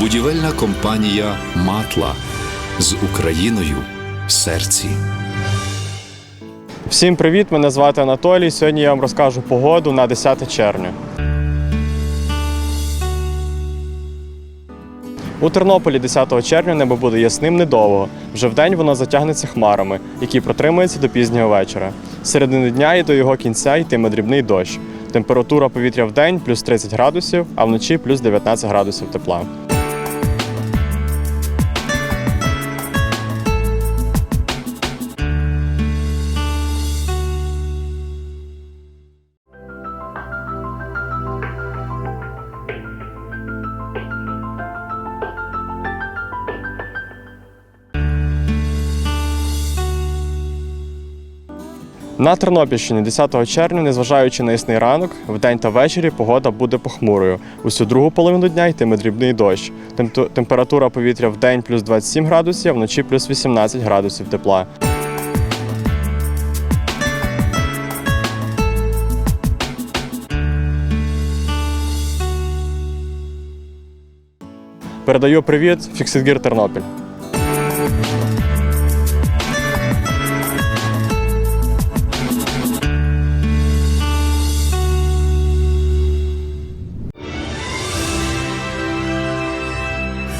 Будівельна компанія Матла з Україною в серці. Всім привіт! Мене звати Анатолій. Сьогодні я вам розкажу погоду на 10 червня. У Тернополі 10 червня небо буде ясним недовго. Вже вдень воно затягнеться хмарами, які протримуються до пізнього вечора. Середини дня і до його кінця йтиме дрібний дощ. Температура повітря в день плюс 30 градусів, а вночі плюс 19 градусів тепла. На Тернопільщині 10 червня, незважаючи на ясний ранок, вдень та ввечері погода буде похмурою. Усю другу половину дня йтиме дрібний дощ. Температура повітря в день плюс 27 градусів, вночі плюс 18 градусів тепла. Передаю привіт, Фікситгір Тернопіль.